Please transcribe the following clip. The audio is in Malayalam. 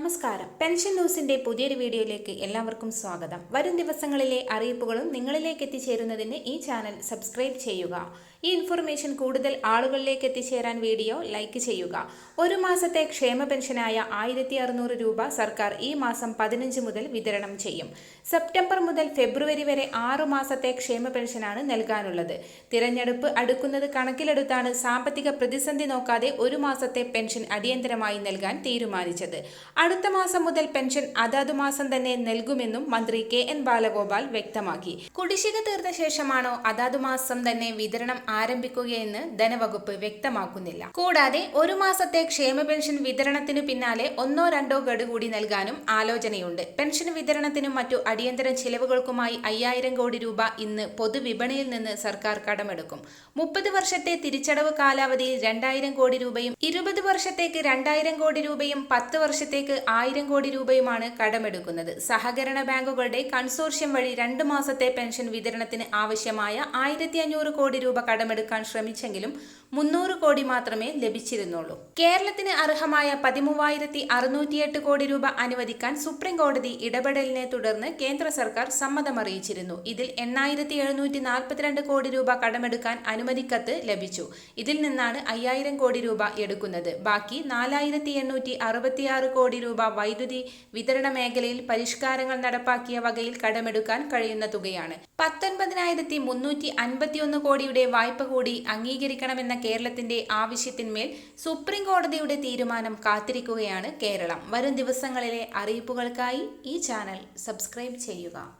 നമസ്കാരം. പെൻഷൻ ന്യൂസിന്റെ പുതിയൊരു വീഡിയോയിലേക്ക് എല്ലാവർക്കും സ്വാഗതം. വരും ദിവസങ്ങളിലെ അറിയിപ്പുകളും നിങ്ങളിലേക്ക് എത്തിച്ചേരുന്നതിന് ഈ ചാനൽ സബ്സ്ക്രൈബ് ചെയ്യുക. ഈ ഇൻഫർമേഷൻ കൂടുതൽ ആളുകളിലേക്ക് എത്തിച്ചേരാൻ വീഡിയോ ലൈക്ക് ചെയ്യുക. ഒരു മാസത്തെ ക്ഷേമ പെൻഷനായ ആയിരത്തി അറുന്നൂറ് രൂപ സർക്കാർ ഈ മാസം പതിനഞ്ച് മുതൽ വിതരണം ചെയ്യും. സെപ്റ്റംബർ മുതൽ ഫെബ്രുവരി വരെ ആറു മാസത്തെ ക്ഷേമ പെൻഷനാണ് നൽകാനുള്ളത്. തിരഞ്ഞെടുപ്പ് അടുക്കുന്നത് കണക്കിലെടുത്താണ് സാമ്പത്തിക പ്രതിസന്ധി നോക്കാതെ ഒരു മാസത്തെ പെൻഷൻ അടിയന്തരമായി നൽകാൻ തീരുമാനിച്ചത്. അടുത്ത മാസം മുതൽ പെൻഷൻ അതാതു മാസം തന്നെ നൽകുമെന്നും മന്ത്രി കെ എൻ ബാലഗോപാൽ വ്യക്തമാക്കി. കുടിശ്ശിക തീർന്ന ശേഷമാണോ അതാതു മാസം തന്നെ വിതരണം ആരംഭിക്കുകയെന്ന് ധനവകുപ്പ് വ്യക്തമാക്കുന്നില്ല. കൂടാതെ ഒരു മാസത്തെ ക്ഷേമ പെൻഷൻ വിതരണത്തിനു പിന്നാലെ ഒന്നോ രണ്ടോ ഗഡു കൂടി നൽകാനും ആലോചനയുണ്ട്. പെൻഷൻ വിതരണത്തിനും മറ്റു അടിയന്തര ചിലവുകൾക്കുമായി അയ്യായിരം കോടി രൂപ ഇന്ന് പൊതുവിപണിയിൽ നിന്ന് സർക്കാർ കടമെടുക്കും. മുപ്പത് വർഷത്തെ തിരിച്ചടവ് കാലാവധിയിൽ രണ്ടായിരം കോടി രൂപയും ഇരുപത് വർഷത്തേക്ക് രണ്ടായിരം കോടി രൂപയും പത്ത് വർഷത്തേക്ക് ആയിരം കോടി രൂപയുമാണ് കടമെടുക്കുന്നത്. സഹകരണ ബാങ്കുകളുടെ കൺസോർഷ്യം വഴി രണ്ട് മാസത്തെ പെൻഷൻ വിതരണത്തിന് ആവശ്യമായ ആയിരത്തി അഞ്ഞൂറ് കോടി രൂപ കടമെടുക്കാൻ ശ്രമിച്ചെങ്കിലും മുന്നൂറ് കോടി മാത്രമേ ലഭിച്ചിരുന്നുള്ളൂ. കേരളത്തിന് അർഹമായ പതിമൂവായിരത്തി അറുന്നൂറ്റിയെട്ട് കോടി രൂപ അനുവദിക്കാൻ സുപ്രീം കോടതി ഇടപെടലിനെ തുടർന്ന് കേന്ദ്ര സർക്കാർ സമ്മതം അറിയിച്ചിരുന്നു. ഇതിൽ എണ്ണായിരത്തി എഴുന്നൂറ്റി നാൽപ്പത്തിരണ്ട് കോടി രൂപ കടമെടുക്കാൻ അനുമതിക്കത്ത് ലഭിച്ചു. ഇതിൽ നിന്നാണ് അയ്യായിരം കോടി രൂപ എടുക്കുന്നത്. ബാക്കി നാലായിരത്തി എണ്ണൂറ്റി അറുപത്തിയാറ് കോടി രൂപ വൈദ്യുതി വിതരണ മേഖലയിൽ പരിഷ്കാരങ്ങൾ നടപ്പാക്കിയ വകയിൽ കടമെടുക്കാൻ കഴിയുന്ന തുകയാണ്. പത്തൊൻപതിനായിരത്തി മുന്നൂറ്റി അൻപത്തിയൊന്ന് കോടിയുടെ വായ്പ കൂടി അംഗീകരിക്കണമെന്ന കേരളത്തിന്റെ ആവശ്യത്തിന്മേൽ സുപ്രീം കോടതിയുടെ തീരുമാനം കാത്തിരിക്കുകയാണ് കേരളം. വരും ദിവസങ്ങളിലെ അറിയിപ്പുകൾക്കായി ഈ ചാനൽ സബ്സ്ക്രൈബ് ചെയ്യുക.